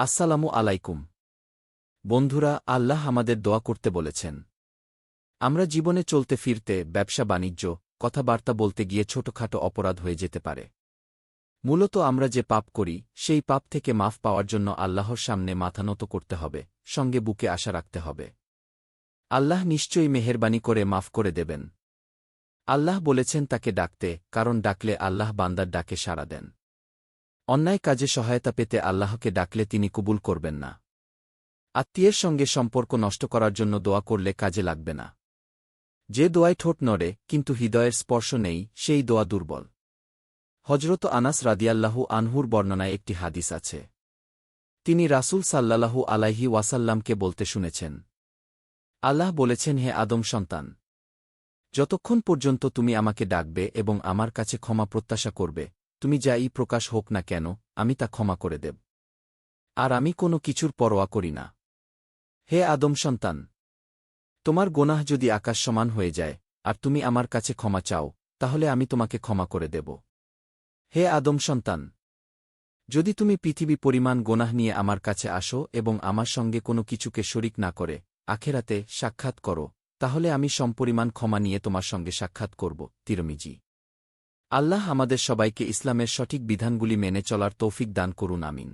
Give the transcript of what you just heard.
আসসালামু আলাইকুম। বন্ধুরা, আল্লাহ আমাদের দোয়া করতে বলেছেন। আমরা জীবনে চলতে ফিরতে, ব্যবসা বাণিজ্য, কথাবার্তা বলতে গিয়ে ছোটখাটো অপরাধ হয়ে যেতে পারে। মূলত আমরা যে পাপ করি, সেই পাপ থেকে মাফ পাওয়ার জন্য আল্লাহর সামনে মাথা নত করতে হবে, সঙ্গে বুকে আশা রাখতে হবে। আল্লাহ নিশ্চয়ই মেহেরবানি করে মাফ করে দেবেন। আল্লাহ বলেছেন তাকে ডাকতে, কারণ ডাকলে আল্লাহ বান্দার ডাকে সাড়া দেন। অন্যায় কাজে সহায়তা পেতে আল্লাহকে ডাকলে তিনি কবুল করবেন না। আত্মীয়ের সঙ্গে সম্পর্ক নষ্ট করার জন্য দোয়া করলে কাজে লাগবে না। যে দোয়ায় ঠোঁট নড়ে, কিন্তু হৃদয়ের স্পর্শ নেই, সেই দোয়া দুর্বল। হজরত আনাস রাদিয়াল্লাহু আনহুর বর্ণনায় একটি হাদিস আছে। তিনি রাসূল সাল্লাল্লাহু আলাইহি ওয়াসাল্লামকে বলতে শুনেছেন, আল্লাহ বলেছেন, হে আদম সন্তান, যতক্ষণ পর্যন্ত তুমি আমাকে ডাকবে এবং আমার কাছে ক্ষমা প্রত্যাশা করবে তুমি যা ই প্রকাশ হোক না কেন, আমি তা ক্ষমা করে দেব। আর আমি কোনো কিছুর পরোয়া করি না। হে আদম সন্তান! তোমার গোনাহ যদি আকাশ সমান হয়ে যায়, আর তুমি আমার কাছে ক্ষমা চাও, তাহলে আমি তোমাকে ক্ষমা করে দেব। হে আদম সন্তান! যদি তুমি পৃথিবী পরিমাণ গোনাহ নিয়ে আমার কাছে আসো এবং আমার সঙ্গে কোনো কিছুকে শরিক না করে, আখেরাতে সাক্ষাৎ করো, তাহলে আমি সমপরিমাণ ক্ষমা নিয়ে তোমার সঙ্গে সাক্ষাৎ করব, তিরমিজি। আল্লাহ আমাদের সবাইকে ইসলামের সঠিক বিধানগুলি মেনে চলার তৌফিক দান করুন আমিন।